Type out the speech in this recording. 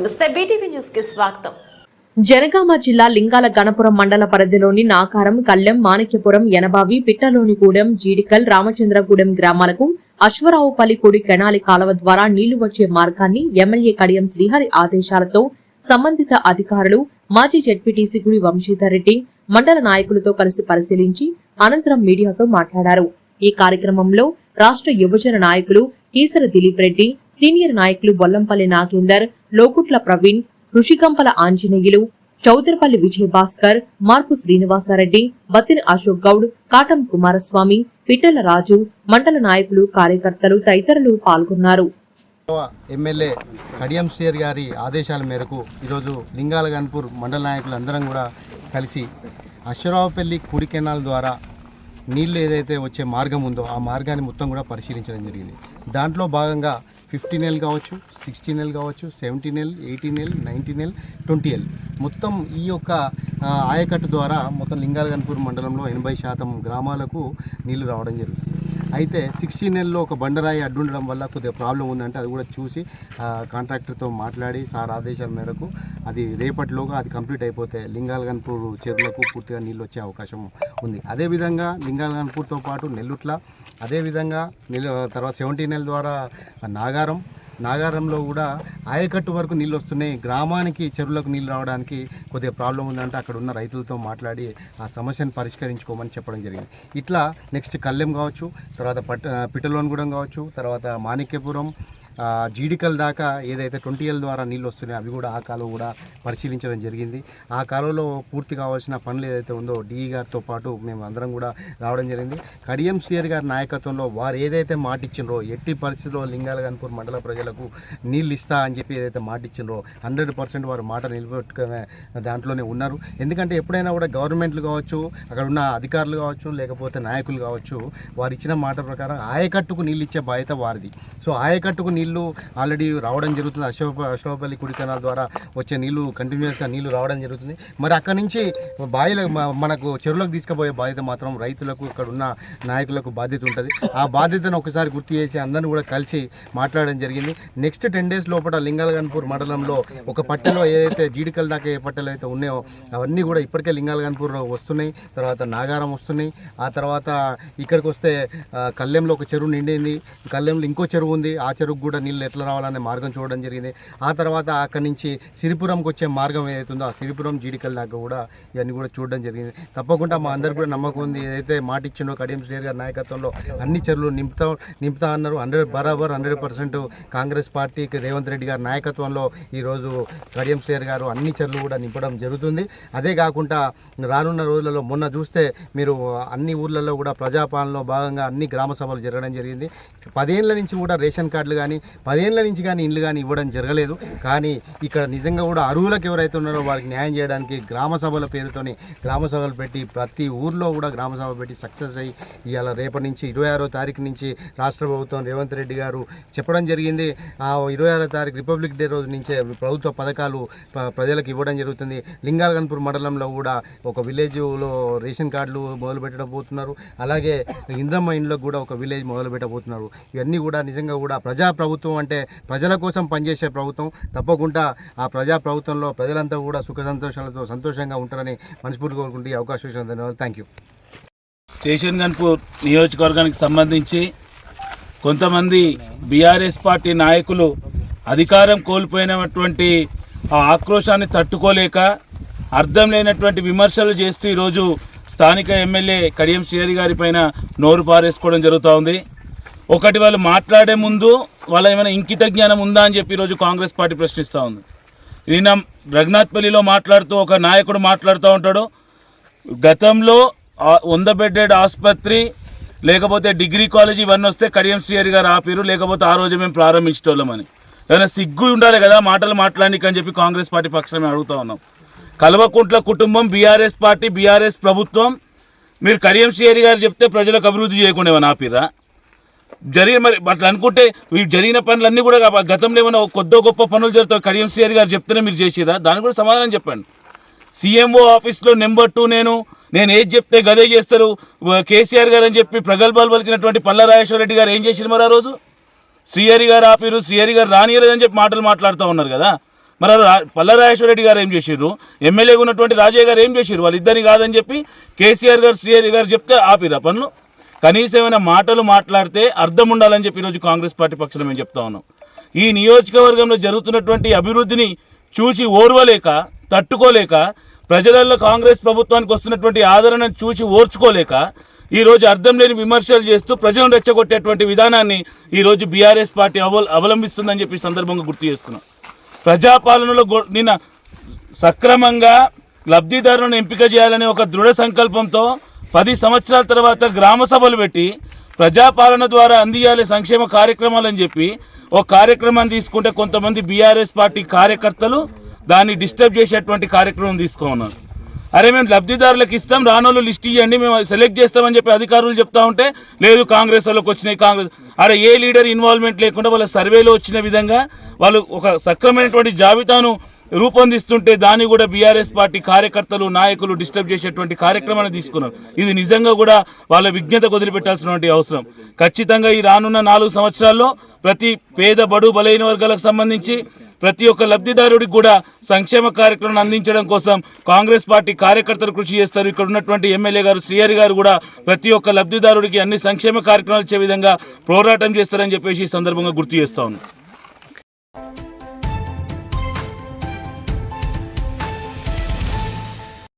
నమస్తే బీటీవీ న్యూస్కి స్వాగతం. జనగామ జిల్లా లింగాల గణపురం మండల పరిధిలోని నాకారం కళ్ళెం మాణిక్యపురం యనబావి పిట్టలోనిగూడెం జీడికల్ రామచంద్రగూడెం గ్రామాలకు అశ్వరావుపల్లి కుడి కెనాలి కాలువ ద్వారా నీళ్ళు వచ్చే మార్గాన్ని ఎమ్మెల్యే కడియం శ్రీహరి ఆదేశాలతో సంబంధిత అధికారులు మాజీ జెడ్పీటీసీ గుడి వంశీధర్ రెడ్డి మండల నాయకులతో కలిసి పరిశీలించి అనంతరం మీడియాతో మాట్లాడారు. ఈ కార్యక్రమంలో రాష్ట్ర యువజన నాయకులు కీసర దిలీప్ రెడ్డి సీనియర్ నాయకులు బొల్లంపల్లి నాగేందర్ లోకుట్ల ప్రవీణ్ ఋషికంపల ఆంజనేయులు చౌదరపల్లి విజయభాస్కర్ మార్పు శ్రీనివాసారెడ్డి బత్తిన అశోక్ గౌడ్ కాటం కుమారస్వామి పిట్టల రాజు మండల నాయకులు కార్యకర్తలు తదితరులు పాల్గొన్నారు. ఎమ్మెల్యే కడియం శ్రీయర్ గారి ఆదేశాల మేరకు ఈరోజు లింగాల గన్పూర్ మండల నాయకులు అందరం కూడా కలిసి అశ్వరావుపల్లి కుడి కెనాల్ ద్వారా నీళ్ళు ఏదైతే వచ్చే మార్గం ఉందో ఆ మార్గాన్ని మొత్తం కూడా పరిశీలించడం జరిగింది. దాంట్లో భాగంగా ఫిఫ్టీన్ ఎల్ కావచ్చు సిక్స్టీన్ ఎల్ కావచ్చు seventeen L eighteen L nineteen L twenty L మొత్తం ఈ యొక్క ఆయకట్టు ద్వారా మొత్తం లింగాలగన్పూర్ మండలంలో ఎనభై శాతం గ్రామాలకు నీళ్ళు రావడం జరుగుతుంది. అయితే సిక్స్టీన్ ఎల్లో ఒక బండరాయి అడ్డుండడం వల్ల కొద్దిగా ప్రాబ్లం ఉందంటే అది కూడా చూసి కాంట్రాక్టర్తో మాట్లాడి సార్ ఆదేశాల మేరకు అది రేపటిలోగా అది కంప్లీట్ అయిపోతే లింగాలగన్పూర్ చెరువులకు పూర్తిగా నీళ్ళు వచ్చే అవకాశం ఉంది. అదేవిధంగా లింగాలగన్పూర్తో పాటు నెల్లుట్ల అదేవిధంగా నెల్లు తర్వాత సెవెంటీన్ ఎల్ ద్వారా నాగారం నాగారంలో కూడా ఆయకట్టు వరకు నీళ్ళు వస్తున్నాయి. గ్రామానికి చెరువులకు నీళ్ళు రావడానికి కొద్దిగా ప్రాబ్లం ఉందంటే. అక్కడ ఉన్న రైతులతో మాట్లాడి ఆ సమస్యను పరిష్కరించుకోమని చెప్పడం జరిగింది. ఇట్లా నెక్స్ట్ కల్లెం కావచ్చు తర్వాత పట్ పిటలోనిగూడెం కావచ్చు తర్వాత మాణిక్యపురం జీడికల్ దాకా ఏదైతే ట్వంటీ ఎల్ ద్వారా నీళ్ళు వస్తున్నాయో అవి కూడా ఆ కాలువ కూడా పరిశీలించడం జరిగింది. ఆ కాలువలో పూర్తి కావాల్సిన పనులు ఏదైతే ఉందో డిఈ గారితో పాటు మేము అందరం కూడా రావడం జరిగింది. కడియం శ్రీయర్ గారి నాయకత్వంలో వారు ఏదైతే మాటిచ్చిండ్రో ఎట్టి పరిస్థితుల్లో లింగాలగన్పూర్ మండల ప్రజలకు నీళ్ళు ఇస్తా అని చెప్పి ఏదైతే మాటిచ్చిండ్రో హండ్రెడ్ పర్సెంట్ వారు మాట నిలబెట్టుకునే దాంట్లోనే ఉన్నారు. ఎందుకంటే ఎప్పుడైనా కూడా గవర్నమెంట్లు కావచ్చు అక్కడ ఉన్న అధికారులు కావచ్చు లేకపోతే నాయకులు కావచ్చు వారు ఇచ్చిన మాట ప్రకారం ఆయకట్టుకు నీళ్ళు ఇచ్చే బాధ్యత వారిది. సో ఆయకట్టుకు నీళ్ళు నీళ్ళు ఆల్రెడీ రావడం జరుగుతుంది. అశోక అశోకపల్లి కుడి కెనాల్ ద్వారా వచ్చే నీళ్ళు కంటిన్యూస్గా నీళ్ళు రావడం జరుగుతుంది. మరి అక్కడ నుంచి బావిల మనకు చెరువులకు తీసుకుపోయే బాధ్యత మాత్రం రైతులకు ఇక్కడ ఉన్న నాయకులకు బాధ్యత ఉంటుంది. ఆ బాధ్యతను ఒకసారి గుర్తు చేసి అందరిని కూడా కలిసి మాట్లాడడం జరిగింది. నెక్స్ట్ టెన్ డేస్ లోపల లింగాలగన్పూర్ మండలంలో ఒక పట్టెలో ఏదైతే జీడికల్ దాకా ఏ పట్టెలు అయితే ఉన్నాయో అవన్నీ కూడా ఇప్పటికే లింగాలగన్పూర్లో వస్తున్నాయి. తర్వాత నాగారం వస్తున్నాయి. ఆ తర్వాత ఇక్కడికి వస్తే కల్లెంలో ఒక చెరువు నిండింది. కల్లెంలో ఇంకో చెరువు ఉంది. ఆ చెరువు కూడా నీళ్ళు ఎట్లా రావాలనే మార్గం చూడడం జరిగింది. ఆ తర్వాత అక్కడి నుంచి సిరిపురంకి వచ్చే మార్గం ఏదైతే ఉందో ఆ సిరిపురం జీడికల్ దాకా కూడా ఇవన్నీ కూడా చూడడం జరిగింది. తప్పకుండా మా అందరు కూడా నమ్మకం ఉంది. ఏదైతే మాట ఇచ్చిండో కడియం శ్రీయర్ గారి నాయకత్వంలో అన్ని చెరువులు నింపుతా నింపుతా అన్నారు. హండ్రెడ్ బరాబర్ హండ్రెడ్ పర్సెంట్ కాంగ్రెస్ పార్టీకి రేవంత్ రెడ్డి గారి నాయకత్వంలో ఈరోజు కడియం శ్రీయర్ గారు అన్ని చెరువులు కూడా నింపడం జరుగుతుంది. అదే కాకుండా రానున్న రోజులలో మొన్న చూస్తే మీరు అన్ని ఊర్లలో కూడా ప్రజాపాలనలో భాగంగా అన్ని గ్రామ సభలు జరగడం జరిగింది. పదేళ్ళ నుంచి కూడా రేషన్ కార్డులు కానీ పదేళ్ళ నుంచి కానీ ఇండ్లు కానీ ఇవ్వడం జరగలేదు. కానీ ఇక్కడ నిజంగా కూడా అరువులకు ఎవరైతే ఉన్నారో వారికి న్యాయం చేయడానికి గ్రామ సభల పేరుతోని గ్రామ సభలు పెట్టి ప్రతి ఊర్లో కూడా గ్రామ సభ పెట్టి సక్సెస్ అయ్యి ఇవాళ రేపటి నుంచి ఇరవై ఆరో తారీఖు నుంచి రాష్ట్ర ప్రభుత్వం రేవంత్ రెడ్డి గారు చెప్పడం జరిగింది. ఆ ఇరవై ఆరో తారీఖు రిపబ్లిక్ డే రోజు నుంచే ప్రభుత్వ పథకాలు ప్రజలకు ఇవ్వడం జరుగుతుంది. లింగాలగన్పూర్ మండలంలో కూడా ఒక విలేజ్లో రేషన్ కార్డులు మొదలు పెట్టబోతున్నారు. అలాగే ఇంద్రమ్మ ఇండ్లో కూడా ఒక విలేజ్ మొదలు పెట్టబోతున్నారు. ఇవన్నీ కూడా నిజంగా కూడా ప్రజా ప్రభుత్వం అంటే ప్రజల కోసం పనిచేసే ప్రభుత్వం. తప్పకుండా ఆ ప్రజా ప్రభుత్వంలో ప్రజలంతా కూడా సుఖ సంతోషాలతో సంతోషంగా ఉంటారని మనస్ఫూర్తి కోరుకుంటే ఈ అవకాశం ఇచ్చిన ధన్యవాదాలు. థ్యాంక్ యూ స్టేషన్ గన్పూర్ నియోజకవర్గానికి సంబంధించి కొంతమంది బీఆర్ఎస్ పార్టీ నాయకులు అధికారం కోల్పోయినటువంటి ఆ ఆక్రోశాన్ని తట్టుకోలేక అర్థం లేనటువంటి విమర్శలు చేస్తూ ఈరోజు స్థానిక ఎమ్మెల్యే కడియం శ్రీహరి గారి పైన నోరు పారేసుకోవడం జరుగుతూ ఉంది. ఒకటి వాళ్ళు మాట్లాడే ముందు వాళ్ళ ఏమైనా ఇంకిత జ్ఞానం ఉందా అని చెప్పి ఈరోజు కాంగ్రెస్ పార్టీ ప్రశ్నిస్తూ ఉంది. నిన్న రఘునాథ్పల్లిలో మాట్లాడుతూ ఒక నాయకుడు మాట్లాడుతూ ఉంటాడు. గతంలో వంద బెడ్డెడ్ ఆసుపత్రి లేకపోతే డిగ్రీ కాలేజ్ ఇవన్నీ వస్తే కడియం శ్రీహరి గారు ఆపిరు లేకపోతే ఆ రోజు మేము ప్రారంభించటోళ్ళమని ఏమైనా సిగ్గు ఉండాలి కదా మాటలు మాట్లాడానికి అని చెప్పి కాంగ్రెస్ పార్టీ పక్షాన్ని అడుగుతూ అడుగుతా ఉన్నాం. కల్వకుంట్ల కుటుంబం బీఆర్ఎస్ పార్టీ బీఆర్ఎస్ ప్రభుత్వం మీరు కడియం శ్రీహరి గారు చెప్తే ప్రజలకు అభివృద్ధి చేయకుండా ఏమైనా ఆపిరా జరిగిన మరి అట్లా అనుకుంటే ఈ జరిగిన పనులన్నీ కూడా గతంలో ఏమైనా కొద్దో గొప్ప పనులు జరుగుతాయి కడియం సిఆర్ గారు చెప్తేనే మీరు చేసేదా దాని కూడా సమాధానం చెప్పండి. సీఎంఓ ఆఫీస్లో నెంబర్ టూ నేను నేను ఏది చెప్తే గదే చేస్తారు. కేసీఆర్ గారు అని చెప్పి ప్రగల్భాలు పలికినటువంటి పల్ల రెడ్డి గారు ఏం చేసింది మరి ఆ రోజు? శ్రీహరి గారు ఆపిరు శ్రీహరి గారు రానియలేదని చెప్పి మాటలు మాట్లాడుతూ ఉన్నారు కదా. మరి రా- పల్లరాజేశ్వర రెడ్డి గారు ఏం చేసిర్రు? ఎమ్మెల్యేగా ఉన్నటువంటి రాజయ్య గారు ఏం చేసిర్రు? వాళ్ళిద్దరిని కాదని చెప్పి కేసీఆర్ గారు శ్రీహరి గారు చెప్తే ఆపిరా పనులు? కనీసం ఏమైనా మాటలు మాట్లాడితే అర్థం ఉండాలని చెప్పి ఈరోజు కాంగ్రెస్ పార్టీ పక్షాన మేము చెప్తా ఉన్నాం. ఈ నియోజకవర్గంలో జరుగుతున్నటువంటి అభివృద్ధిని చూసి ఓర్వలేక తట్టుకోలేక ప్రజలలో కాంగ్రెస్ ప్రభుత్వానికి వస్తున్నటువంటి ఆదరణను చూసి ఓర్చుకోలేక ఈరోజు అర్థం లేని విమర్శలు చేస్తూ ప్రజలను రెచ్చగొట్టేటువంటి విధానాన్ని ఈ రోజు బీఆర్ఎస్ పార్టీ అవ అవలంబిస్తుందని చెప్పి సందర్భంగా గుర్తు చేస్తున్నాం. ప్రజాపాలనలో నిన్న సక్రమంగా లబ్ధిదారులను ఎంపిక చేయాలనే ఒక దృఢ సంకల్పంతో పది సంవత్సరాల తర్వాత గ్రామ సభలు పెట్టి ప్రజాపాలన ద్వారా అందియాలి సంక్షేమ కార్యక్రమాలని చెప్పి ఒక కార్యక్రమాన్ని తీసుకుంటే కొంతమంది బీఆర్ఎస్ పార్టీ కార్యకర్తలు దాన్ని డిస్టర్బ్ చేసేటువంటి కార్యక్రమం తీసుకోమన్నారు. అరే మేము లబ్ధిదారులకు ఇస్తాం రానోళ్ళు లిస్ట్ ఇవ్వండి మేము సెలెక్ట్ చేస్తామని చెప్పి అధికారులు చెప్తా ఉంటే లేదు కాంగ్రెస్ వాళ్ళకి వచ్చినాయి కాంగ్రెస్. అరే ఏ లీడర్ ఇన్వాల్వ్మెంట్ లేకుండా వాళ్ళ సర్వేలో వచ్చిన విధంగా వాళ్ళు ఒక సక్రమైనటువంటి జాబితాను రూపొందిస్తుంటే దాన్ని కూడా బీఆర్ఎస్ పార్టీ కార్యకర్తలు నాయకులు డిస్టర్బ్ చేసేటువంటి కార్యక్రమాన్ని తీసుకున్నారు. ఇది నిజంగా కూడా వాళ్ళ విజ్ఞత వదిలిపెట్టాల్సినటువంటి అవసరం. ఖచ్చితంగా ఈ రానున్న నాలుగు సంవత్సరాల్లో ప్రతి పేద బడు బలైన వర్గాలకు సంబంధించి ప్రతి ఒక్క లబ్ధిదారుడికి కూడా సంక్షేమ కార్యక్రమాన్ని అందించడం కోసం కాంగ్రెస్ పార్టీ కార్యకర్తలు కృషి చేస్తారు. ఇక్కడ ఉన్నటువంటి ఎమ్మెల్యే గారు శ్రీహరి గారు కూడా ప్రతి ఒక్క లబ్ధిదారుడికి అన్ని సంక్షేమ కార్యక్రమాలు ఇచ్చే విధంగా పోరాటం చేస్తారని చెప్పేసి ఈ సందర్భంగా గుర్తు చేస్తా